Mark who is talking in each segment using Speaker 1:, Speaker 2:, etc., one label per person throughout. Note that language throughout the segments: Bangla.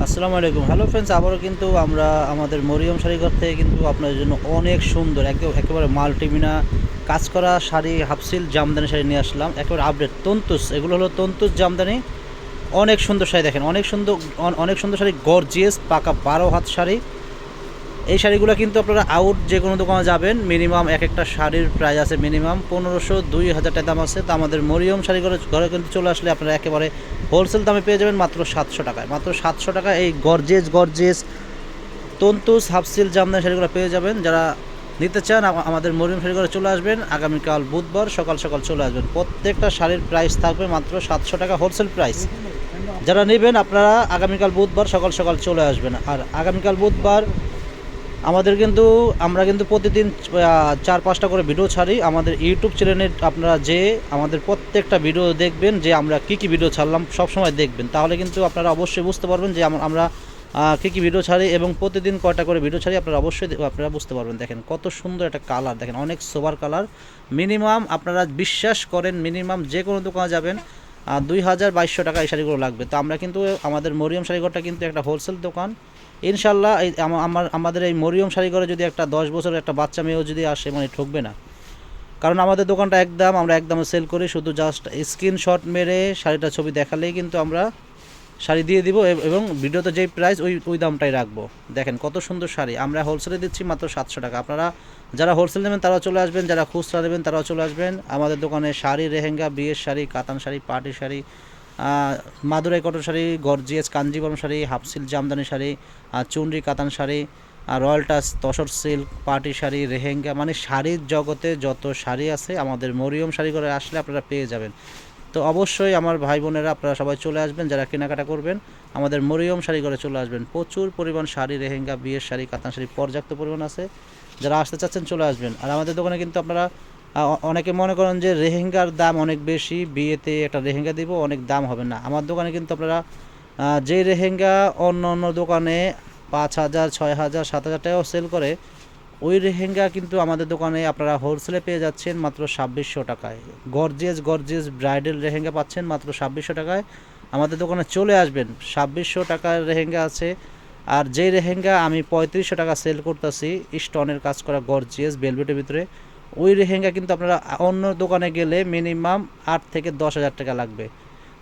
Speaker 1: আসসালামু আলাইকুম। হ্যালো ফ্রেন্ডস আবারও কিন্তু আমরা আমাদের মরিয়ম শাড়িঘর থেকে কিন্তু আপনাদের জন্য অনেক সুন্দর, একে- একেবারে মাল্টিমিনা কাজ করা শাড়ি হাফসিল জামদানি শাড়ি নিয়ে আসলাম। একেবারে আপডেট তন্তুস এগুলো হলো তন্তুস জামদানি। অনেক সুন্দর শাড়ি দেখেন, অনেক সুন্দর, অন- অনেক সুন্দর শাড়ি গর্জিয়াস পাকা বারো হাত শাড়ি। এই শাড়িগুলো কিন্তু আপনারা আউট যে কোনো দোকানে যাবেন মিনিমাম এক একটা শাড়ির প্রাইস আছে মিনিমাম পনেরোশো, দুই হাজার টাকা দাম আছে। তো আমাদের মরিয়ম শাড়ি ঘরে কিন্তু চলে আসলে আপনারা একেবারে হোলসেল দামে পেয়ে যাবেন মাত্র সাতশো টাকায়। মাত্র সাতশো টাকা এই গর্জেস গর্জেস তন্তুস হাফসিল জামদানি শাড়িগুলো পেয়ে যাবেন। যারা নিতে চান আমাদের মরিয়ম শাড়ি ঘরে চলে আসবেন। আগামীকাল বুধবার সকাল সকাল চলে আসবেন। প্রত্যেকটা শাড়ির প্রাইস থাকবে মাত্র সাতশো টাকা হোলসেল প্রাইস যারা নেবেন, আপনারা আগামীকাল বুধবার সকাল সকাল চলে আসবেন। আর আগামীকাল বুধবার আমাদের কিন্তু, আমরা কিন্তু প্রতিদিন চার পাঁচটা করে ভিডিও ছাড়ি। আমাদের ইউটিউব চ্যানেলে আপনারা যে, আমাদের প্রত্যেকটা ভিডিও দেখবেন, যে আমরা কী কী ভিডিও ছাড়লাম, সব সময় দেখবেন। তাহলে কিন্তু আপনারা অবশ্যই বুঝতে পারবেন যে আমরা কী কী ভিডিও ছাড়ি এবং প্রতিদিন কয়টা করে ভিডিও ছাড়ি আপনারা অবশ্যই আপনারা বুঝতে পারবেন। দেখেন কত সুন্দর একটা কালার দেখেন অনেক সোবার কালার মিনিমাম আপনারা বিশ্বাস করেন মিনিমাম যে কোনো দোকানে যাবেন দুই হাজার বাইশশো টাকা এই শাড়িগুলো লাগবে। তো আমরা কিন্তু, আমাদের মরিয়ম শাড়িঘরটা কিন্তু একটা হোলসেল দোকান। ইনশাল্লাহ এই আমার, আমাদের এই মরিয়ম শাড়িঘরে যদি একটা দশ বছরের একটা বাচ্চা মেয়েও যদি আসে মানে ঠকবে না। কারণ আমাদের দোকানটা একদম, আমরা একদমে সেল করি, শুধু জাস্ট স্ক্রিনশট মেরে শাড়িটা ছবি দেখালেই কিন্তু আমরা শাড়ি দিয়ে দিব এবং ভিডিওতে যেই প্রাইস ওই ওই দামটাই রাখব। দেখেন কত সুন্দর শাড়ি, আমরা হোলসেলে দিচ্ছি মাত্র সাতশো টাকা। আপনারা যারা হোলসেল নেবেন, তারাও চলে আসবেন, যারা খুচরা নেবেন, তারাও চলে আসবেন। আমাদের দোকানে শাড়ি, রেহেঙ্গা, বিয়ের sari, katan sari party sari Madurai cotton sari, gorgeous Kanjeevaram sari half silk Jamdani sari chunri katan sari royal touch tussar silk, party sari, lehenga মানে শাড়ির জগতে যত শাড়ি আছে, আমাদের মরিয়ম শাড়ি করে আসলে আপনারা পেয়ে যাবেন। তো অবশ্যই আমার ভাই বোনেরা, আপনারা সবাই চলে আসবেন, যারা কেনাকাটা করবেন, আমাদের মরিয়ম শাড়ি করে চলে আসবেন। প্রচুর পরিমাণ শাড়ি, রেহেঙ্গা, বিয়ের শাড়ি, কাতান শাড়ি, পর্যাপ্ত পরিমাণ আছে। যারা আসতে চাচ্ছেন, চলে আসবেন। আর আমাদের দোকানে কিন্তু আপনারা অনেকে মনে করেন যে রেহেঙ্গার দাম অনেক বেশি, বিয়েতে একটা রেহেঙ্গা দিব, অনেক দাম হবে না। আমার দোকানে কিন্তু আপনারা যে রেহেঙ্গা অন্য অন্য দোকানে পাঁচ হাজার, ছয় হাজার, সাত হাজার টাকাও সেল করে, ওই রেহেঙ্গা কিন্তু আমাদের দোকানে আপনারা হোলসেলে পেয়ে যাচ্ছেন মাত্র ছাব্বিশশো টাকায়। গর্জিয়াস গর্জিয়াস ব্রাইডাল রেহেঙ্গা পাচ্ছেন মাত্র ছাব্বিশশো টাকায়। আমাদের দোকানে চলে আসবেন, ছাব্বিশশো টাকার রেহেঙ্গা আছে। আর যেই রেহেঙ্গা আমি পঁয়ত্রিশশো টাকা সেল করতেছি, স্টোনের কাজ করা গর্জিয়াস বেলভেটের ভিতরে। ওই রেহেঙ্গা কিন্তু আপনারা অন্য দোকানে গেলে মিনিমাম আট থেকে দশ হাজার টাকা লাগবে।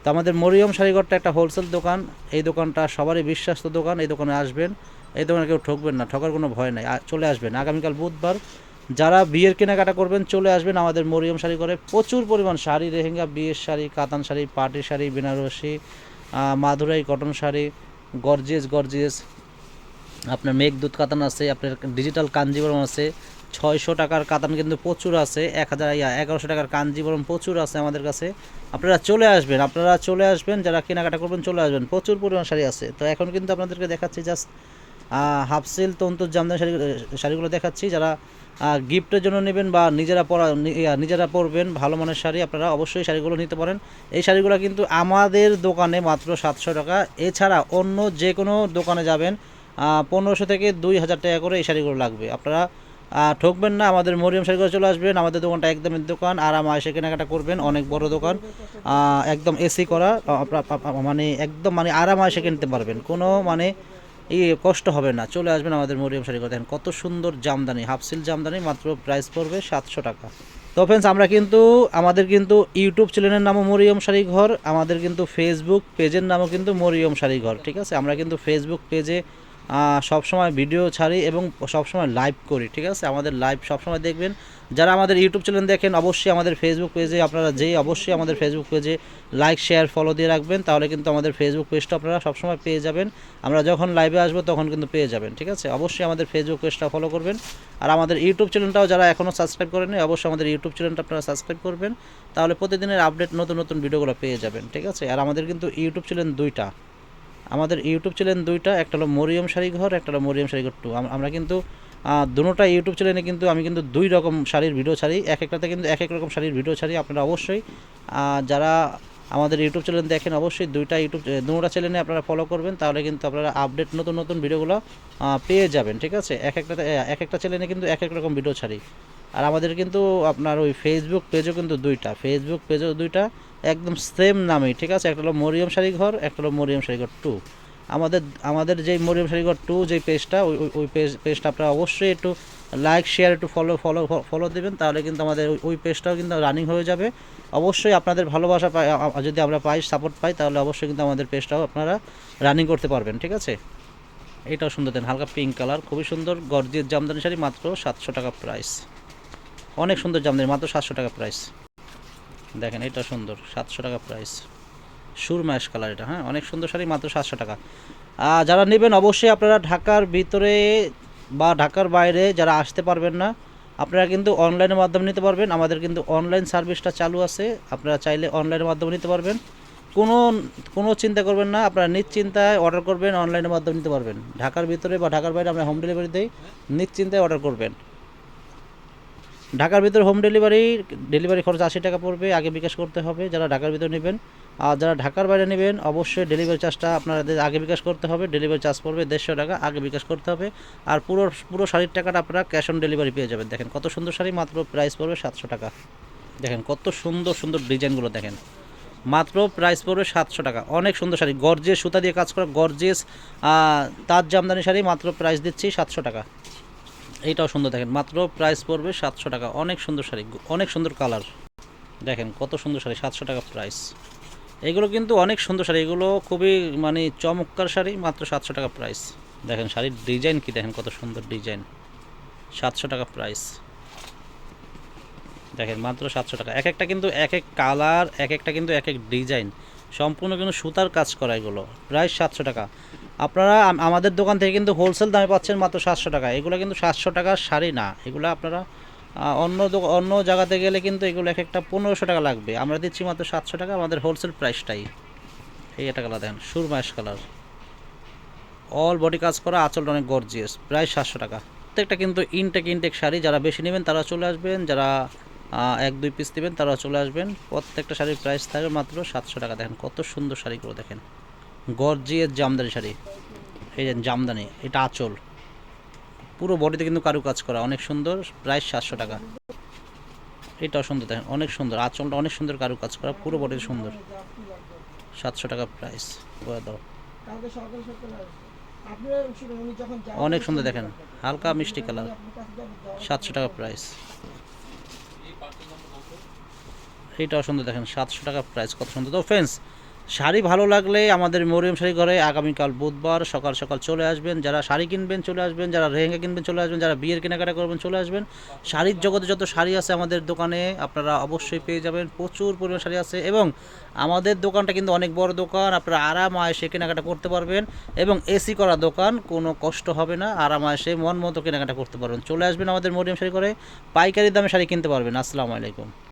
Speaker 1: তো আমাদের মরিয়ম শাড়িঘরটা একটা হোলসেল দোকান। এই দোকানটা সবারই বিশ্বাস্ত দোকান। এই দোকানে আসবেন। এই দোকানে কেউ ঠকবেন না, ঠকার কোনো ভয় নাই। চলে আসবেন। আগামীকাল বুধবার যারা বিয়ের কেনাকাটা করবেন, চলে আসবেন আমাদের মরিয়ম শাড়ি করে প্রচুর পরিমাণ শাড়ি রেহেঙ্গা বিয়ের sari, katan sari party sari, Banarasi Madurai cotton sari, gorgeous gorgeous. আপনার মেঘদূত কাতান আছে, আপনার ডিজিটাল কাঞ্জিবরম আছে। ছয়শো টাকার কাতান কিন্তু প্রচুর আছে, এক হাজার, ইয়া, এগারোশো টাকার কাঞ্জিবরম প্রচুর আছে আমাদের কাছে। আপনারা চলে আসবেন, আপনারা চলে আসবেন, যারা কেনাকাটা করবেন চলে আসবেন, প্রচুর পরিমাণ শাড়ি আছে। তো এখন কিন্তু আপনাদেরকে দেখাচ্ছি জাস্ট হাফসিল তন্তুর জামদানি শাড়ি শাড়িগুলো দেখাচ্ছি। যারা গিফটের জন্য নেবেন বা নিজেরা পরা নিজেরা পরবেন ভালো মানের শাড়ি, আপনারা অবশ্যই শাড়িগুলো নিতে পারেন। এই শাড়িগুলো কিন্তু আমাদের দোকানে মাত্র সাতশো টাকা। এছাড়া অন্য যে কোনো দোকানে যাবেন পনেরোশো থেকে দুই হাজার টাকা করে এই শাড়িগুলো লাগবে। আপনারা ঠকবেন না, আমাদের মরিয়ম শাড়িগুলো চলে আসবেন, আমাদের দোকানটা একদমই দোকান আরাম এসে কেনাকাটা করবেন, অনেক বড় দোকান একদম এসি করা মানে একদম মানে আরাম এসে কিনতে পারবেন, কোনো মানে এই কষ্ট হবে না। চলে আসবেন আমাদের মরিয়ম শাড়ি দেখেন কত সুন্দর জামদানি হাফসিল জামদানি, মাত্র প্রাইস পড়বে সাতশো টাকা। তো ফ্রেন্ডস আমরা কিন্তু, আমাদের কিন্তু ইউটিউব চ্যানেলের নামও মরিয়ম শাড়ি ঘর, আমাদের কিন্তু ফেসবুক পেজের নামও কিন্তু মরিয়ম শাড়ি ঘর, ঠিক আছে? আমরা কিন্তু ফেসবুক পেজে সবসময় ভিডিও ছাড়ি এবং সবসময় লাইভ করি, ঠিক আছে? আমাদের লাইভ সবসময় দেখবেন। যারা আমাদের ইউটিউব চ্যানেল দেখেন, অবশ্যই আমাদের ফেসবুক পেজে আপনারা যেই, অবশ্যই আমাদের ফেসবুক পেজে লাইক শেয়ার ফলো দিয়ে রাখবেন, তাহলে কিন্তু আমাদের ফেসবুক পেজটা আপনারা সবসময় পেয়ে যাবেন। আমরা যখন লাইভে আসব, তখন কিন্তু পেয়ে যাবেন, ঠিক আছে? অবশ্যই আমাদের ফেসবুক পেজটা ফলো করবেন। আর আমাদের ইউটিউব চ্যানেলটাও যারা এখনও সাবস্ক্রাইব করেনি অবশ্যই আমাদের ইউটিউব চ্যানেলটা আপনারা সাবস্ক্রাইব করবেন। তাহলে প্রতিদিনের আপডেট নতুন নতুন ভিডিওগুলো পেয়ে যাবেন, ঠিক আছে? আর আমাদের কিন্তু ইউটিউব চ্যানেল দুইটা। আমাদের ইউটিউব চ্যানেল দুইটা, একটা হলো মরিয়ম শাড়ি ঘর একটা হলো মরিয়ম শাড়ি ঘর টু আমরা কিন্তু দুটোটা ইউটিউব চ্যানেলে কিন্তু আমি কিন্তু দুই রকম শাড়ির ভিডিও ছাড়ি। এক একটাতে কিন্তু এক এক রকম শাড়ির ভিডিও ছাড়ি, আপনারা অবশ্যই যারা আমাদের ইউটিউব চ্যানেল দেখেন অবশ্যই দুইটা ইউটিউব দুটোটা চ্যানেলে আপনারা ফলো করবেন, তাহলে কিন্তু আপনারা আপডেট নতুন নতুন ভিডিওগুলো পেয়ে যাবেন, ঠিক আছে? এক একটা এক একটা চ্যানেলে কিন্তু এক এক রকম ভিডিও ছাড়ি। আর আমাদের কিন্তু আপনার ওই ফেসবুক পেজও কিন্তু দুইটা। ফেসবুক পেজও দুইটা, একদম সেম নামেই ঠিক আছে? একটা হলো মরিয়ম শাড়ি ঘর একটা হলো মরিয়ম শাড়ি ঘর টু আমাদের আমাদের যে মরিয়ম শাড়িঘর টু যে পেজটা ওই, ওই- পেজ পেজটা আপনারা অবশ্যই একটু লাইক শেয়ার একটু ফলো ফলো ফলো দেবেন, তাহলে কিন্তু আমাদের ওই- পেজটাও কিন্তু রানিং হয়ে যাবে। অবশ্যই আপনাদের ভালোবাসা পাই যদি আমরা পাই সাপোর্ট পাই, তাহলে অবশ্যই কিন্তু আমাদের পেজটাও আপনারা রানিং করতে পারবেন, ঠিক আছে? এটাও সুন্দর দেন, হালকা পিঙ্ক কালার খুবই সুন্দর গর্জিয়ার জামদানি শাড়ি, মাত্র সাতশো টাকা প্রাইস অনেক সুন্দর জামদানি, মাত্র সাতশো টাকা প্রাইস দেখেন, এটা সুন্দর, সাতশো টাকা প্রাইস সুরমাস কালার এটা হ্যাঁ? অনেক সুন্দর শাড়ি, মাত্র সাতশো টাকা। আর যারা নেবেন, অবশ্যই আপনারা ঢাকার ভিতরে বা ঢাকার বাইরে যারা আসতে পারবেন না, আপনারা কিন্তু অনলাইনের মাধ্যমে নিতে পারবেন। আমাদের কিন্তু অনলাইন সার্ভিসটা চালু আছে। আপনারা চাইলে অনলাইনের মাধ্যমে নিতে পারবেন। কোনো কোনো চিন্তা করবেন না। আপনারা নিশ্চিন্তায় অর্ডার করবেন অনলাইনের মাধ্যমে নিতে পারবেন। ঢাকার ভিতরে বা ঢাকার বাইরে আমরা হোম ডেলিভারি দিই। নিশ্চিন্তায় অর্ডার করবেন। ঢাকার ভিতরে হোম ডেলিভারি ডেলিভারি খরচ আশি টাকা পড়বে, আগে বিকাশ করতে হবে, যারা ঢাকার ভিতরে নেবেন। আর যারা ঢাকার বাইরে নেবেন, অবশ্যই ডেলিভারি চার্জটা আপনাদের আগে বিকাশ করতে হবে ডেলিভারি চার্জ পড়বে দেড়শো টাকা, আগে বিকাশ করতে হবে। আর পুরো পুরো শাড়ির টাকাটা আপনারা ক্যাশ অন ডেলিভারি পেয়ে যাবেন। দেখেন কত সুন্দর শাড়ি, মাত্র প্রাইস পড়বে সাতশো টাকা। দেখেন কত সুন্দর সুন্দর ডিজাইনগুলো দেখেন। মাত্র প্রাইস পড়বে সাতশো টাকা। অনেক সুন্দর শাড়ি গর্জেস সুতা দিয়ে কাজ করা গর্জেস তাজ জামদানি শাড়ি, মাত্র প্রাইস দিচ্ছি সাতশো টাকা। এইটাও সুন্দর দেখেন। মাত্র প্রাইস পড়বে সাতশো টাকা। অনেক সুন্দর শাড়ি, অনেক সুন্দর কালার দেখেন কত সুন্দর শাড়ি, সাতশো টাকা প্রাইস এগুলো কিন্তু অনেক সুন্দর শাড়ি। এগুলো খুবই মানে চমৎকার শাড়ি, মাত্র সাতশো টাকা প্রাইস দেখেন শাড়ির ডিজাইন কি, দেখেন কত সুন্দর ডিজাইন সাতশো টাকা প্রাইস দেখেন মাত্র সাতশো টাকা। এক একটা কিন্তু এক এক কালার এক একটা কিন্তু এক এক ডিজাইন সম্পূর্ণ কিন্তু সুতার কাজ করা এগুলো। প্রায় সাতশো টাকা। আপনারা আমাদের দোকান থেকে কিন্তু হোলসেল দামে পাচ্ছেন মাত্র সাতশো টাকা। এগুলো কিন্তু সাতশো টাকার শাড়ি না। এগুলো আপনারা অন্য অন্য জায়গাতে গেলে কিন্তু এগুলো এক একটা পনেরোশো টাকা লাগবে। আমরা দিচ্ছি মাত্র সাতশো টাকা, আমাদের হোলসেল প্রাইসটাই এই একটা কালার দেখেন সুরমাস কালার অল বডি কাজ করা, আঁচলটা অনেক গর্জিয়াস প্রায় সাতশো টাকা। প্রত্যেকটা কিন্তু ইনটেক ইনটেক শাড়ি যারা বেশি নেবেন তারা চলে আসবেন, যারা এক, দুই পিস নেবেন তারা চলে আসবেন। প্রত্যেকটা শাড়ির প্রাইস থাকবে মাত্র সাতশো টাকা। দেখেন কত সুন্দর শাড়িগুলো দেখেন। গর্জিয়াস জামদানি শাড়ি। এই যে জামদানি, এটা আঁচল। পুরো বডিতে কিন্তু কারু কাজ করা, অনেক সুন্দর প্রাইস সাতশো টাকা। এটাও সুন্দর, দেখেন, অনেক সুন্দর, আঁচলটা অনেক সুন্দর কারু কাজ করা, পুরো বডিতে সুন্দর। সাতশো টাকা প্রাইস দাও। অনেক সুন্দর, দেখেন, হালকা মিষ্টি কালার, সাতশো টাকা প্রাইস এইটাও সুন্দর, দেখেন, সাতশো টাকা প্রাইস কত সুন্দর। তো ফ্রেন্ডস শাড়ি ভালো লাগলে আমাদের মরিয়ম শাড়ি ঘরে আগামীকাল বুধবার সকাল সকাল চলে আসবেন। যারা শাড়ি কিনবেন চলে আসবেন, যারা রেহেঙ্গা কিনবেন চলে আসবেন, যারা বিয়ের কেনাকাটা করবেন চলে আসবেন। শাড়ির জগতে যত শাড়ি আছে আমাদের দোকানে আপনারা অবশ্যই পেয়ে যাবেন। প্রচুর পরিমাণ শাড়ি আছে এবং আমাদের দোকানটা কিন্তু অনেক বড় দোকান। আপনারা আরাম আয়সে কেনাকাটা করতে পারবেন এবং এসি করা দোকান, কোনো কষ্ট হবে না। আরাম আয়সে মন মতো কেনাকাটা করতে পারবেন। চলে আসবেন আমাদের মরিয়ম শাড়ি করে পাইকারি দামে শাড়ি কিনতে পারবেন। আসসালামু আলাইকুম।